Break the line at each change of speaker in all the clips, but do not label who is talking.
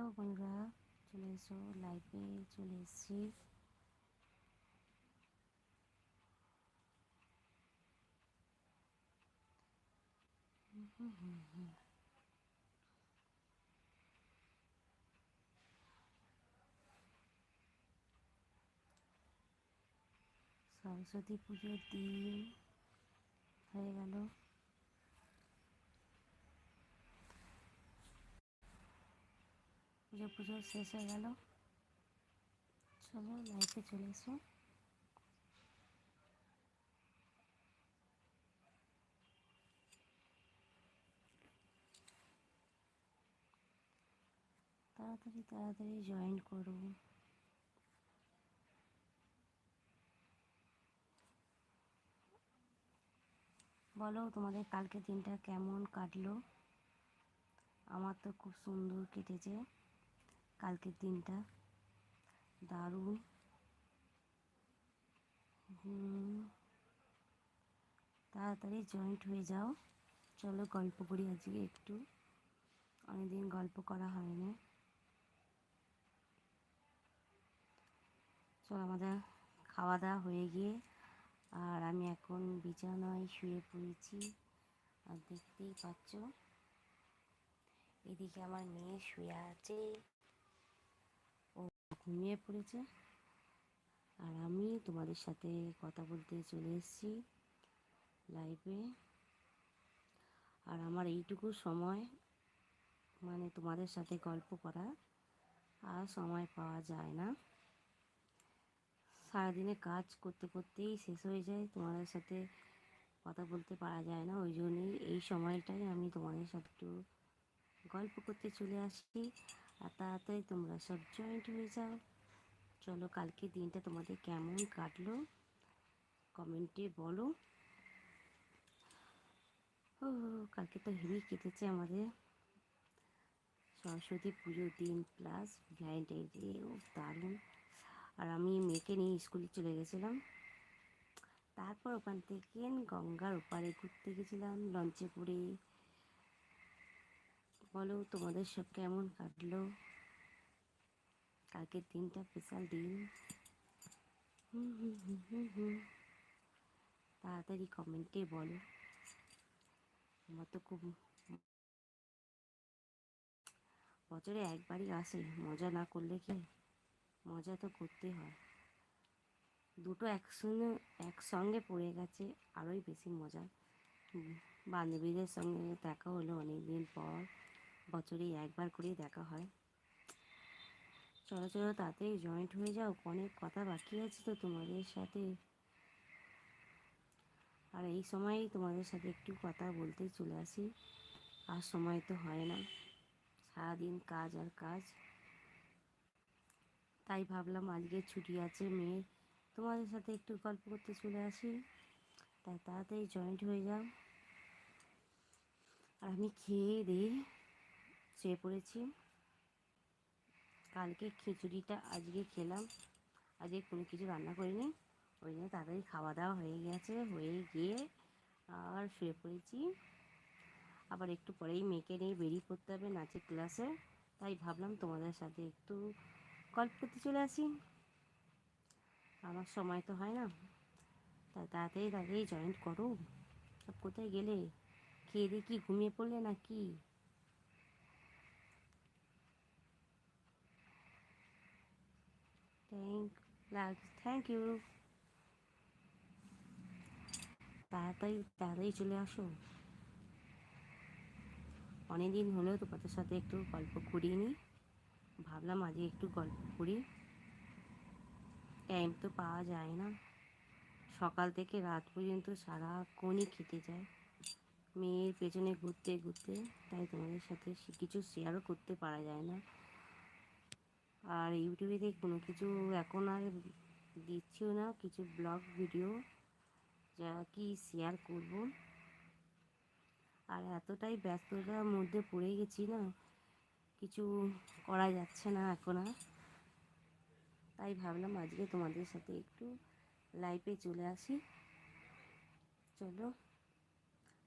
Hello বন্ধুরা। চলে এসো লাইভে চলে এসেছি। সরস্বতী পুজোর দিন হয়ে গেল। পুজো পুজো শেষ হয়ে গেল। চলো লাইফে চলে এসো। তাড়াতাড়ি তাড়াতাড়ি জয়েন করো। বলো তোমাদের কালকে দিনটা কেমন কাটলো? আমার তো খুব সুন্দর কেটেছে। কালকের দিনটা। দারুণ। তাড়াতাড়ি জয়েন্ট হয়ে যাও। চলো গল্প করি আজকে একটু। অনেকদিন গল্প করা হয়নি। চলো আমাদের খাওয়া দাওয়া হয়ে গিয়ে, আর আমি এখন বিছানায় শুয়ে পড়েছি। আর দেখতেই পাচ্ছ, এদিকে আমার মেয়ে শুয়ে আছে। ঘুমিয়ে পড়েছে। আর আমি তোমাদের সাথে কথা বলতে চলে এসেছি লাইভে আর আমার এইটুকু সময় মানে তোমাদের সাথে গল্প করা আর সময় পাওয়া যায় না। সারাদিনে কাজ করতে করতেই শেষ হয়ে যায়, তোমাদের সাথে কথা বলতে পারা যায় না। ওই জন্যই এই সময়টাই আমি তোমাদের সাথে একটু গল্প করতে চলে আসি আর তাড়াতাড়ি তোমরা সব জয়েন্ট হয়ে যাও। চলো কালকে দিনটা তোমাদের কেমন কাটলো কমেন্টে বলো। ও, কালকে তো হেভি কেটেছে আমাদের। সরস্বতী পুজোর দিন প্লাস ভ্যালেন্টাইন ডে ও দারুণ। আর আমি মেয়েকে নিয়ে স্কুলে চলে গেছিলাম। তারপর ওখান থেকে গঙ্গার ওপারে ঘুরতে গেছিলাম, লঞ্চে করে। বলো তোমাদের সব কেমন কাটলো? কালকের দিনটা স্পেশাল দিন। হুম হুম হুম হুম তাড়াতাড়ি কমেন্টে বলো। আমার তো খুব বছরে একবারই আসে, মজা না করলে কি? মজা তো করতে হয়। দুটো একসঙ্গে একসঙ্গে পড়ে গেছে, আরোই বেশি মজা। বান্ধবীদের সঙ্গে দেখা হলো অনেক দিন পর। বছরে একবার করেই দেখা হয়। চলো চলো, তাড়াতাড়ি জয়েন্ট হয়ে যাও, অনেক কথা বাকি আছে তো তোমাদের সাথে। আর এই সময়ই তোমাদের সাথে একটু কথা বলতে চলে আসি। আর সময় তো হয় না, সারাদিন কাজ আর কাজ। তাই ভাবলাম আজকে ছুটি আছে মেয়ের তোমাদের সাথে একটু গল্প করতে চলে আসি। তাই তাড়াতাড়ি জয়েন্ট হয়ে যাও। আর আমি খেয়ে দিয়ে শুয়ে পড়েছি। কালকে খিচুড়িটা আজকে খেলাম। আজকে কোনো কিছু রান্না করিনি। ওই জন্য তাড়াতাড়ি খাওয়া দাওয়া হয়ে গেছে। হয়ে গিয়ে আর শুয়ে পড়েছি। আবার একটু পরেই মেয়েকে নিয়ে বেরিয়ে পড়তে হবে নাচের ক্লাসে। তাই ভাবলাম তোমাদের সাথে একটু গল্প করতে চলে আসি। আমার সময় তো হয় না। তাই তাড়াতাড়ি তাড়াতাড়ি জয়েন্ট করো। কোথায় গেলে? খেয়ে দিয়ে কি ঘুমিয়ে পড়লে না থ্যাংক লাগ থ্যাংক ইউ তাড়াতাড়ি তাড়াতাড়ি চলে আসো অনেকদিন হলেও তোমাদের সাথে একটু গল্প করিয়ে নিই ভাবলাম আজকে একটু গল্প করি। টাইম তো পাওয়া যায় না। সকাল থেকে রাত পর্যন্ত সারাক্ষণই খেতে যায়। মেয়ের পেছনে ঘুরতে ঘুরতে তাই তোমাদের সাথে কিছু শেয়ারও করতে পারা যায় না। আর ইউটিউবে কোনো কিছু এখন আর দিচ্ছিও না, কিছু ব্লগ, ভিডিও, যা কি শেয়ার করব। আর এতটাই ব্যস্ততার মধ্যে পড়ে গেছি না, কিছু করা যাচ্ছে না এখন আর। তাই ভাবলাম আজকে তোমাদের সাথে একটু লাইভে চলে আসি। চলো,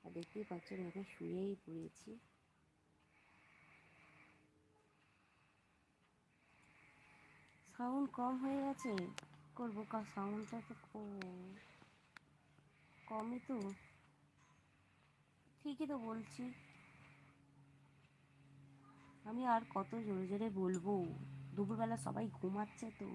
আর দেখতেই পাচ্ছ আমি শুয়েই পড়েছি। সাউন্ড কম হয়ে গেছে? করব কা, সাউন্ডটা তো কমই তো। ঠিকই তো বলছি। আমি আর কত জোরে জোরে বলব? দুপুরবেলা সবাই ঘুমাচ্ছে তো।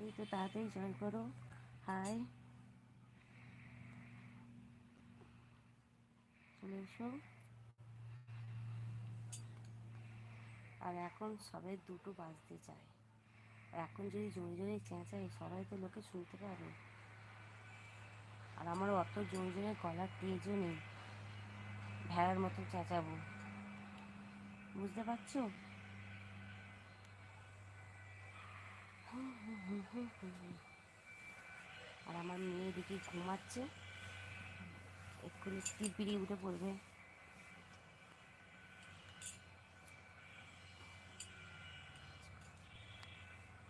এই তো তাড়াতাড়ি জয়েন করো। হাই। চলে আর এখন সবাই দুটো বাজতে চায়। এখন যদি জোরে জোরে চেঁচাই সবাই তো লোকে শুনতে পাবে। আর আমার অত জোরে জোরে গলার তেজও নেই। ভেড়ার মতো চেঁচাবো। বুঝতে পারছ? আর আমার মেয়ে এদিকে ঘুমাচ্ছে। এক্ষুনি টিপিড়ি উঠে পড়বে।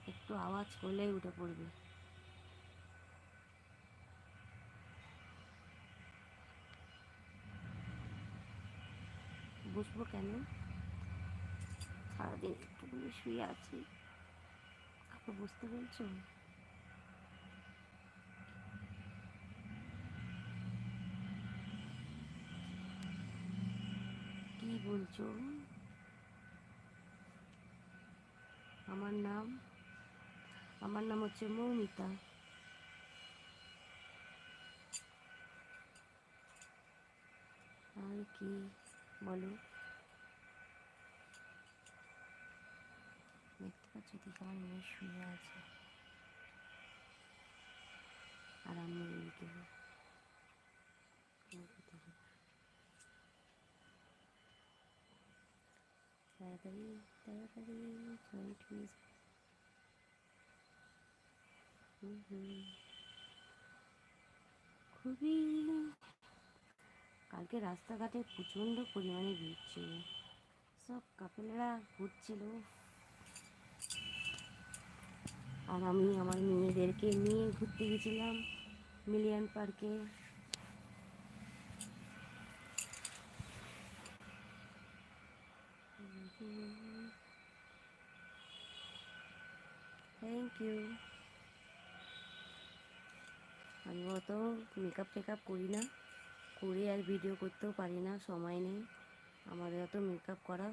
একটু আওয়াজ করলেই উঠে পড়বে। বুঝব কেন? সারাদিন একটুখানি শুয়ে আছি। আপনি বুঝতে পেরেছ? কি বলছো? আমার নাম আমার নাম হচ্ছে মৌমিতা। আর কি, বলো? দেখতে পাচ্ছ দিকে আমার মেয়ে শুয়ে আছে? আর আমি তাড়াতাড়ি তাড়াতাড়ি হুম হুম। খুবই কালকে রাস্তাঘাটে প্রচণ্ড পরিমাণে ভিড় ছিল সব কাপেলরা ঘুরছিল আর আমি আমার মেয়েদেরকে নিয়ে ঘুরতে গেছিলাম মিলিয়ন পার্কে থ্যাংক ইউ আমি অত মেকআপ টেকআপ করি না। করে আর ভিডিও করতেও পারি না, সময় নেই। আমাদের অত মেকআপ করা।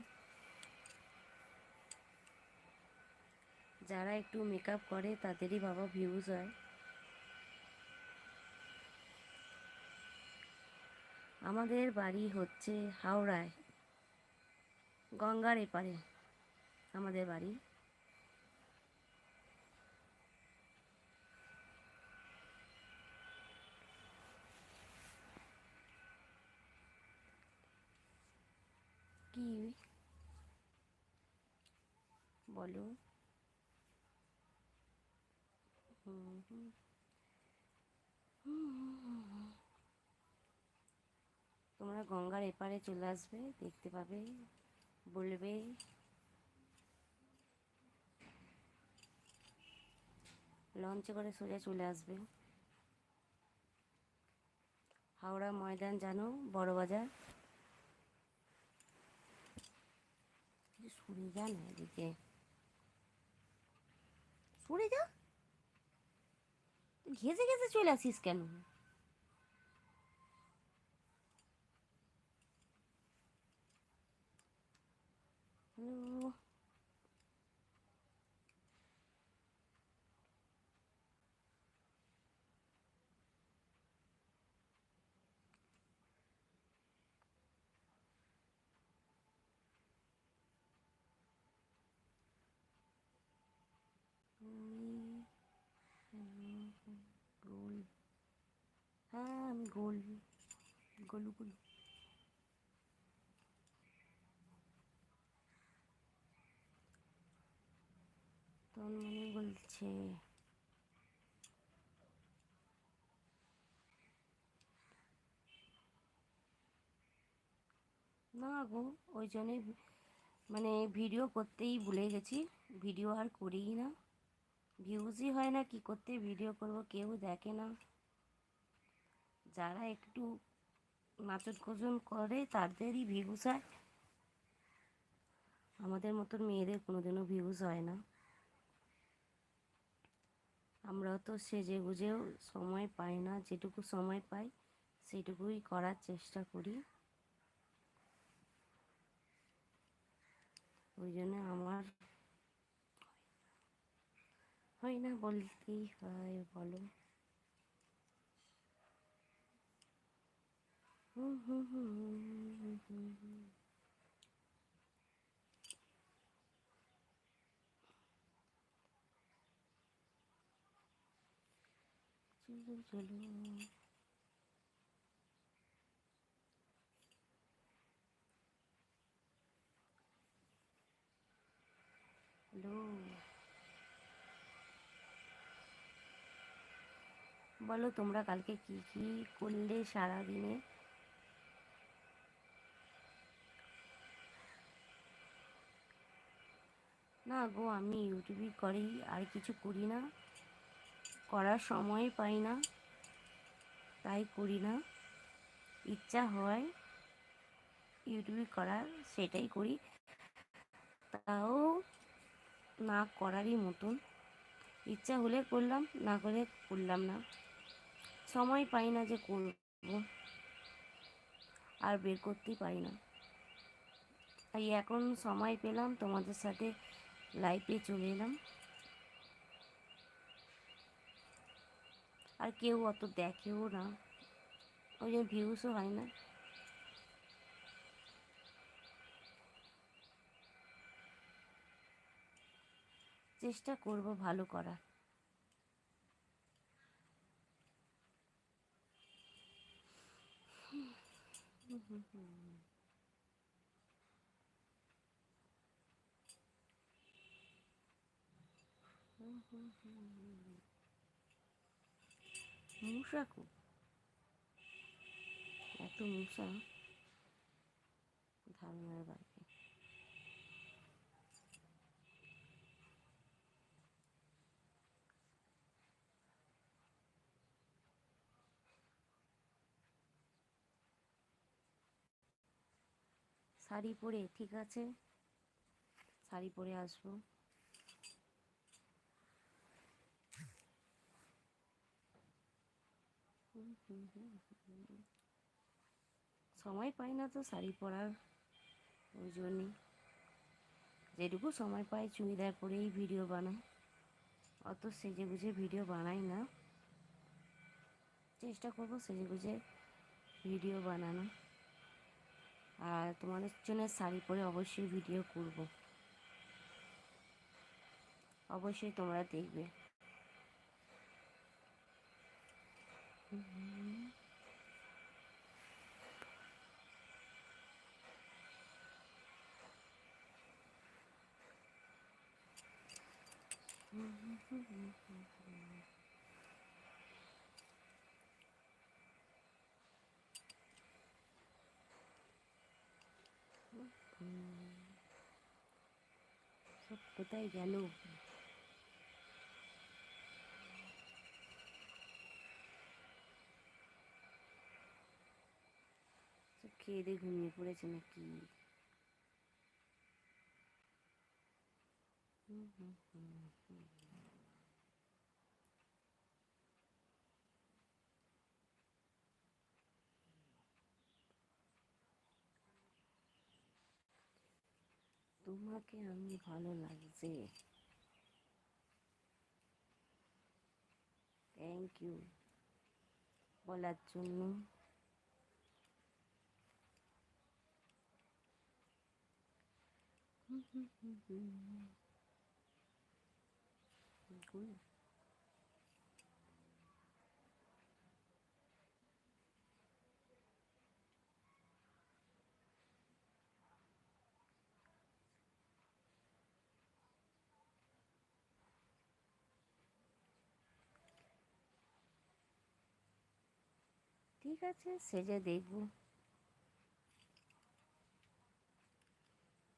যারা একটু মেকআপ করে, তাদেরই বাবা ভিউজ হয়। আমাদের বাড়ি হচ্ছে হাওড়ায়, গঙ্গার এপারে। আমাদের বাড়ি। কি? বলো। তোমরা গঙ্গার এপারে চলে আসবে, দেখতে পাবে, বলবে। লঞ্চে করে সোজা চলে আসবে। হাওড়া ময়দান জানো বড় বাজার কিছু সরে যা না এদিকে সরে যা তুই ঘেসে ঘেসে চলে আসিস কেন হ্যালো আমি গোল হ্যাঁ আমি গোল। গোলু গোলু। তন্মনি বলছে, না গো, ওই জন্যই মানে ভিডিও করতেই ভুলে গেছি। ভিডিও আর করিই না। ভিউজই হয় না, কি করতে ভিডিও করব, কেউ দেখে না। যারা একটু নাচন কোচন করে তাদেরই ভিউজ হয়। আমাদের মতন মেয়েদের কোনোদিনও ভিউজ হয় না। আমরাও তো সেজে গুজেও সময় পাই না, যেটুকু সময় পাই সেটুকুই করার চেষ্টা করি। ওই জন্য আমার হয় না বলতেই হয়, বলো হুম হুম হুম হুম হুম হুম চলো চলো হ্যালো বলো তোমরা কালকে কি কি করলে সারা না গো, আমি ইউটিউবই করি, আর কিছু করি না। করার সময় পাই না, তাই করি না। ইচ্ছা হয় ইউটিউবে করার, সেটাই করি। তাও না করারই মতন। ইচ্ছা হলে করলাম, না করে করলাম না। সময় পাই না যে করব, আর বের করতেই পারি না। তাই এখন সময় পেলাম তোমাদের সাথে লাইভে চলে এলাম। আর কেউ অত দেখেও না। ওই জন্য ভিউসও হয় না। চেষ্টা করব ভালো করার। মূষা খুব এত মূষা ধারণার বাইরে। শাড়ি পরে ঠিক আছে? শাড়ি পরে আসব। সময় পাই না তো শাড়ি পরার, ওই জন্যই। যেটুকু সময় পাই চুড়িদার পরেই ভিডিও বানাই। অত সেজে গুজে ভিডিও বানাই না। চেষ্টা করব সেজে গুজে ভিডিও বানানো। আর তোমাদের জন্য শাড়ি পরে অবশ্যই ভিডিও করব। অবশ্যই তোমরা দেখবে। সব কোথায় গেল সব খেয়ে দিয়ে ঘুমিয়ে পড়েছে নাকি হুম হুম হুম হুম তোমাকে আমি ভালো লাগছে। থ্যাংক ইউ বলার জন্য। Good. ঠিক আছে, সেজে দেখব।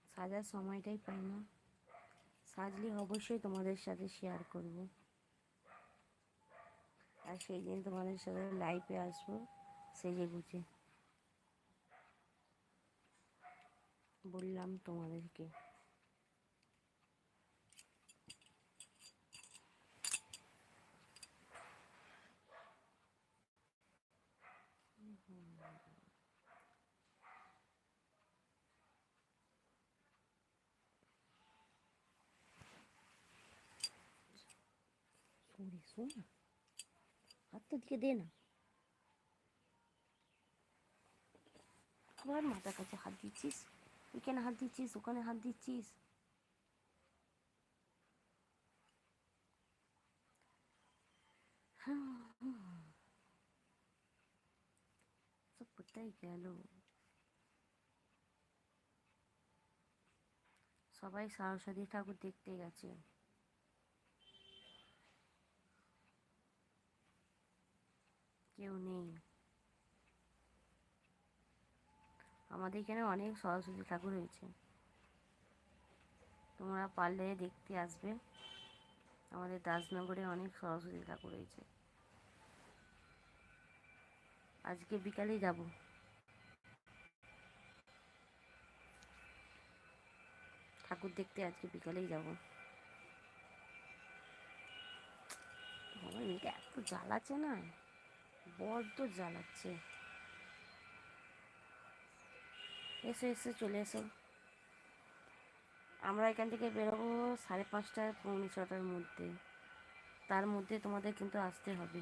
সাজার সময়টাই পাই না। সাজলে অবশ্যই তোমাদের সাথে শেয়ার করব। আর সেই দিন তোমাদের সাথে লাইভে আসব, সেজে গুছে বললাম তোমাদেরকে। সরে শোন না হাতটা দিকে দে না। আবার মাথার কাছে হাত দিচ্ছিস? এখানে হাত দিচ্ছিস? ওখানে হাত দিচ্ছিস? সব কোথায় গেল? সবাই সরস্বতী ঠাকুর দেখতে গেছে। কেউ নেই। আমাদের এখানে অনেক সরস্বতী ঠাকুর হয়েছে তোমরা পারলে দেখতে আসবে। আমাদের দাসনগরে অনেক সরস্বতী ঠাকুর হয়েছে আজকে বিকালেই যাব। ঠাকুর দেখতে আজকে বিকালেই যাব। আমার মেয়েটা এত জ্বালাচ্ছে না। বড্ড জ্বালাচ্ছে। এসো এসো, চলে এসো। আমরা এখান থেকে বেরোবো সাড়ে পাঁচটা পৌনে ছটার মধ্যে। তার মধ্যে তোমাদের কিন্তু আসতে হবে।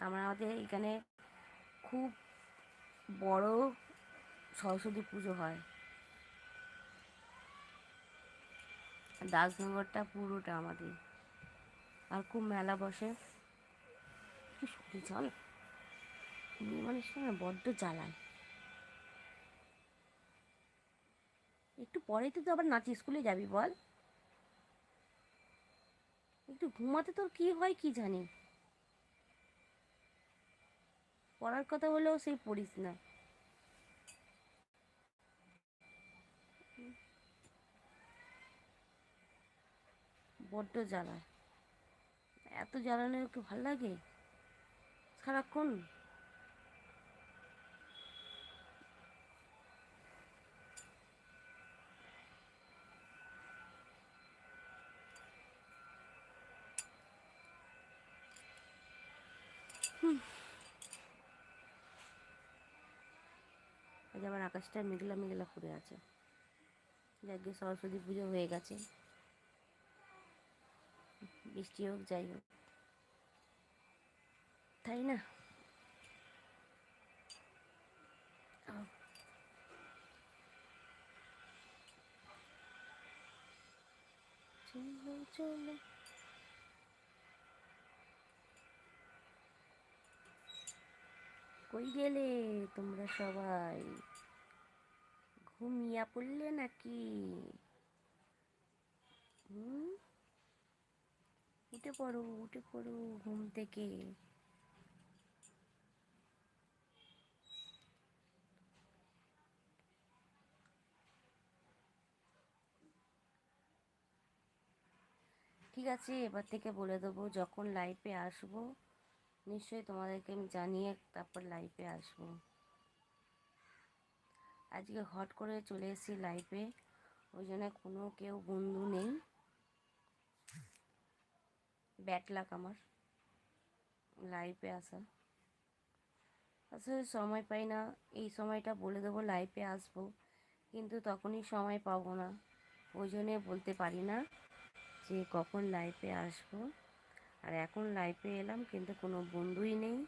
আমরা আমাদের এখানে খুব বড় সরস্বতী পুজো হয়। দাসনগরটা পুরোটা আমাদের। আর খুব মেলা বসে। কি বড্ড জ্বালায়। একটু পরেই তো তুই আবার নাচি, স্কুলে যাবি বল। একটু ঘুমাতে তোর কি হয় কি জানি। পড়ার কথা হলেও সেই পড়িস না। বড্ড জ্বালায়। এত জ্বালানো একটু ভালো লাগে? সারাক্ষণ? আজ আবার আকাশটা মেঘলা মেঘলা করে আছে। যাকে সরস্বতী পুজো হয়ে গেছে। বৃষ্টি হোক, যাই হোক। তাই না? কই গেলে তোমরা সবাই? ঘুমিয়া পড়লে নাকি? উঠে পড়ো উঠে পড়ো ঘুম থেকে। ঠিক আছে, এবার থেকে বলে দেবো যখন লাইফে আসব, নিশ্চয়ই তোমাদেরকে আমি জানিয়ে তারপর লাইফে আসব। আজকে হট করে চলে এসেছি লাইফে ওই জন্য কোনো কেউ বন্ধু নেই। ব্যাট লাক আমার লাইফে আসা। আসলে সময় পাই না, এই সময়টা বলে দেবো লাইফে আসব, কিন্তু তখনই সময় পাবো না, ওই জন্যে বলতে পারি না। যে কখন লাইফে আসব? আর এখন লাইফে এলাম কিন্তু কোনো বন্ধুই নেই,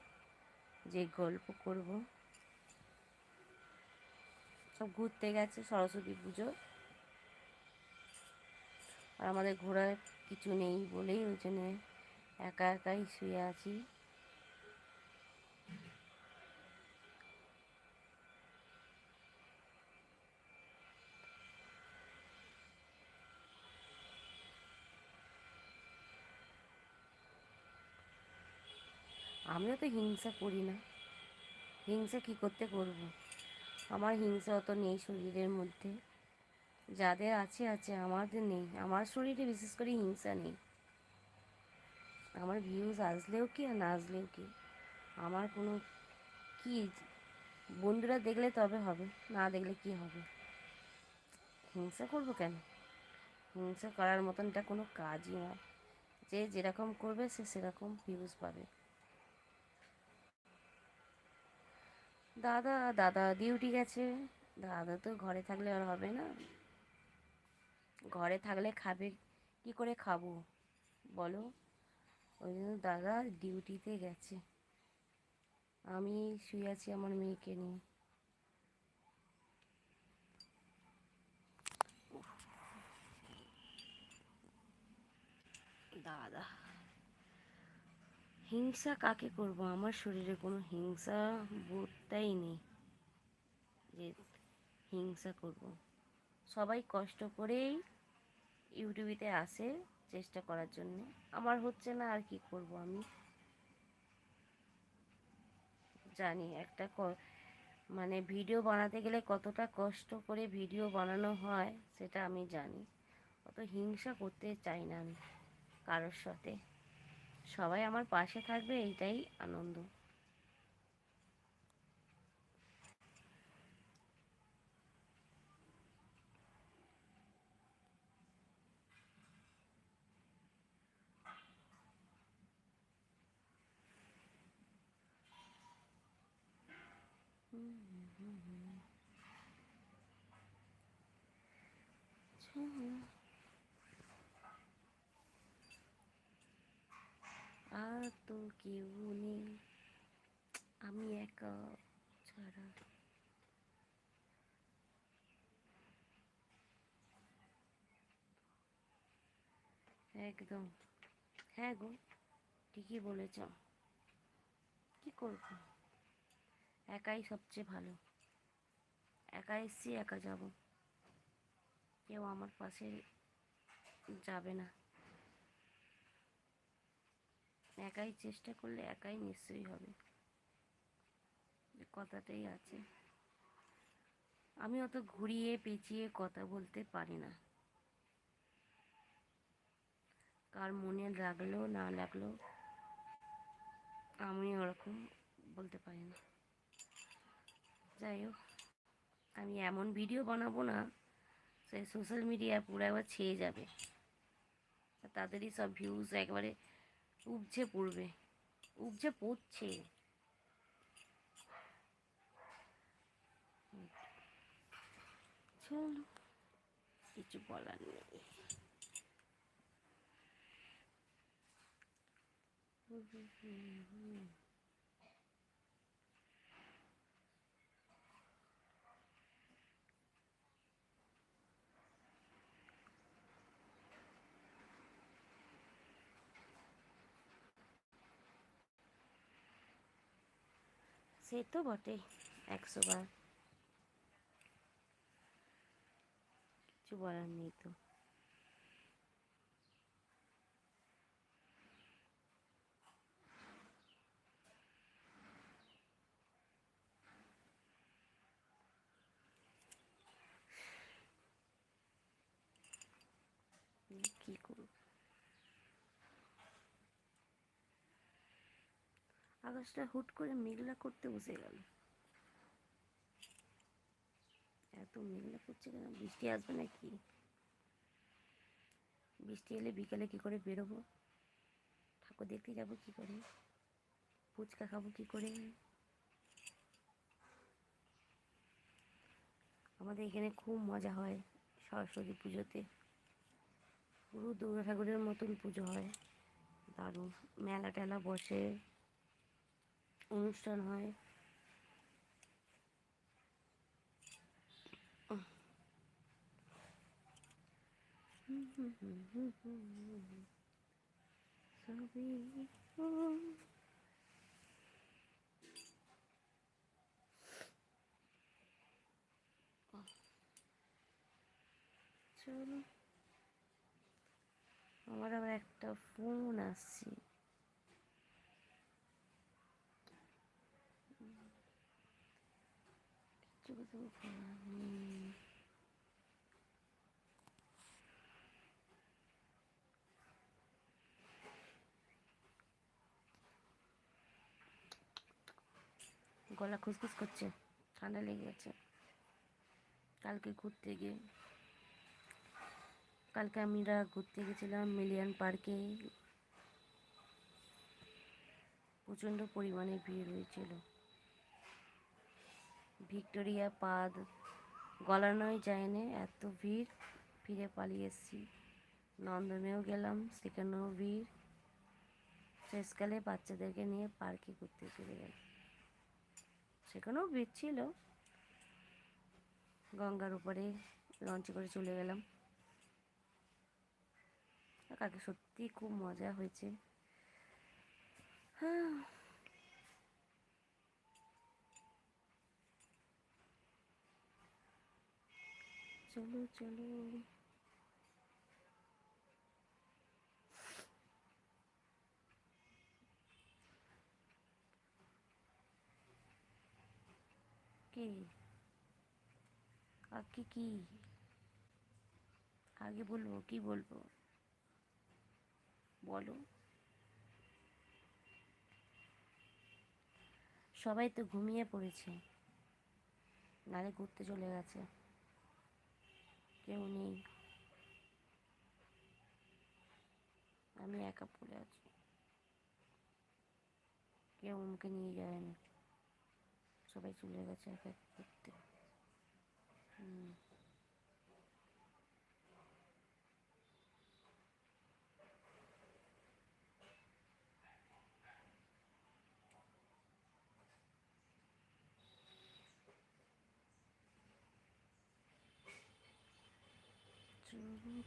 যে গল্প করব। সব ঘুরতে গেছে, সরস্বতী পুজো। আর আমাদের ঘোরার কিছু নেই বলেই ওই জন্যে একা একাই শুয়ে আছি। আমিও তো হিংসা করি না। হিংসা কী করতে করব? আমার হিংসা অত নেই শরীরের মধ্যে। যাদের আছে আছে, আমাদের নেই। আমার শরীরে বিশেষ করে হিংসা নেই। আমার ভিউজ আসলেও কি আর না আসলেও কি? আমার কোনো কি বন্ধুরা দেখলে তবে হবে, না দেখলে কি হবে? হিংসা করব কেন? হিংসা করার মতন এটা কোনো কাজই নয় যে যেরকম করবে, সে সেরকম ভিউজ পাবে। দাদা দাদা ডিউটি গেছে। দাদা তো ঘরে থাকলে আর হবে না। ঘরে থাকলে খাবে, কি করে খাব? বলো। ওই জন্য দাদা ডিউটিতে গেছে। আমি শুয়ে আছি আমার মেয়েকে নিয়ে। দাদা। হিংসা কাকে করব? আমার শরীরে কোনো হিংসা বোধটাই নেই যে হিংসা করব। সবাই কষ্ট করেই ইউটিউবেতে আসে চেষ্টা করার জন্য। আমার হচ্ছে না আর কি করব আমি। জানি একটা মানে ভিডিও বানাতে গেলে কতটা কষ্ট করে ভিডিও বানানো হয় সেটা আমি জানি। অত হিংসা করতে চাই না আমি কারোর সাথে। সবাই আমার পাশে থাকবে এইটাই আনন্দ। আর তো কেউ নেই। আমি একা ছাড়া। একদম। হ্যাঁ গো, ঠিকই বলেছ। কি করব? একাই সবচেয়ে ভালো। একা এসছি, একা যাব। কেউ আমার পাশে যাবে না। একাই চেষ্টা করলে একাই নিশ্চয়ই হবে। কথাটাই আছে। আমি অত ঘুরিয়ে পেঁচিয়ে কথা বলতে পারি না। কার মনে লাগল, না লাগল, আমি ওরকম বলতে পারি না। যাই হোক, আমি এমন ভিডিও বানাবো না সে সোশ্যাল মিডিয়া পুরো একবার ছেয়ে যাবে। তাদেরই সব ভিউজ একবারে উপচে পড়বে উপজে পড়ছে। চলো কিছু বলার নেই। সে তো বটেই একশো বার। কিছু বলার নেই তো। কি করব? আকাশটা হুট করে মেঘলা করতে বসে গেল। এত মেঘলা করছে কেন? বৃষ্টি আসবে নাকি? বৃষ্টি এলে বিকালে কি করে বেরোবো? ঠাকুর দেখতে যাব কি করে? ফুচকা খাব কি করে? আমাদের এখানে খুব মজা হয় সরস্বতী পুজোতে। পুরো দুর্গা ঠাকুরের মতন পুজো হয়। দারুণ। মেলা টেলা বসে। অনুষ্ঠান হয় চলো আমার আবার একটা ফোন আসছে গলা খুসখুস করছে, ঠান্ডা লেগে গেছে। কালকে ঘুরতে গিয়ে, কালকে আমরা ঘুরতে গেছিলাম মিলিয়ন পার্কে। প্রচণ্ড পরিমাণে ভিড় হয়েছিল। ভিক্টোরিয়া পাদ, গলানোই যায়নি, এত ভিড়। ফিরে পালিয়ে এসেছি। নন্দনেও গেলাম, সেখানেও ভিড়। শেষকালে বাচ্চাদেরকে নিয়ে পার্কে ঘুরতে চলে গেলাম। সেখানেও ভিড় ছিল। গঙ্গার উপরে লঞ্চে করে চলে গেলাম। কাকে সত্যি খুব মজা হয়েছে। হ্যাঁ। চলো চলো। কি? আগে কি? আগে বলব, কি বলব? বলো। সবাই তো ঘুমিয়ে পড়েছে। নালে ঘুরতে চলে গেছে। কেউ নেই। আমি একা পড়ে আছি। কেউ আমাকে নিয়ে যায় না। সবাই চলে গেছে এক এক করতে হুম।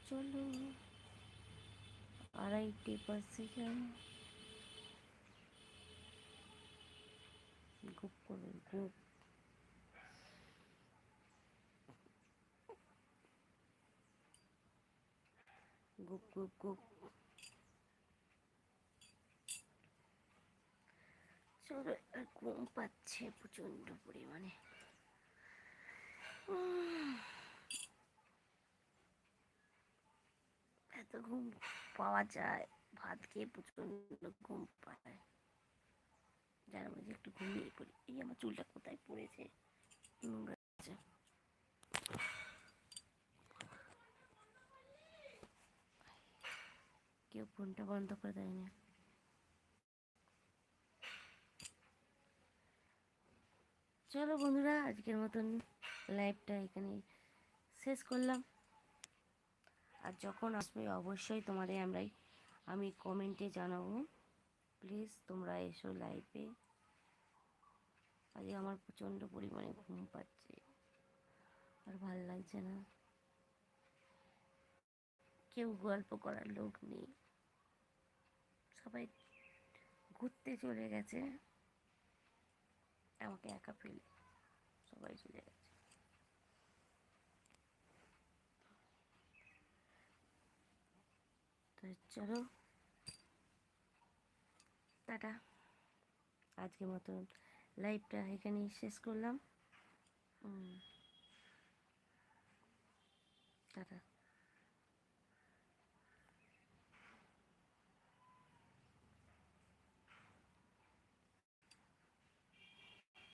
চলো। আড়াইটে বাসে যাই গুপ করে, গুপ। গুপ গুপ গুপ। চলো, ঘুম পাচ্ছে প্রচণ্ড পরিমাণে উম। এত ঘুম পাওয়া যায়। ভাত খেয়ে প্রচণ্ড ঘুম পায়। যার মধ্যে একটু ঘুমিয়ে পড়ি। এই আমার চুলটা কোথায় পড়েছে? নোংরা। কেউ ফোনটা বন্ধ করে দেয়নি চলো বন্ধুরা, আজকের মতন লাইভটা এখানে শেষ করলাম। আর যখন আসবে অবশ্যই তোমাদের আমরাই, আমি কমেন্টে জানাব। প্লিজ তোমরা এসো লাইভে আজকে আমার প্রচণ্ড পরিমাণে ঘুম পাচ্ছে। আর ভালো লাগছে না। কেউ গল্প করার লোক নেই। সবাই ঘুরতে চলে গেছে। আমাকে একা ফেলে সবাই চলে গেছে। তো চলো। টাটা। আজকের মতন লাইভটা এখানেই শেষ করলাম। টাটা।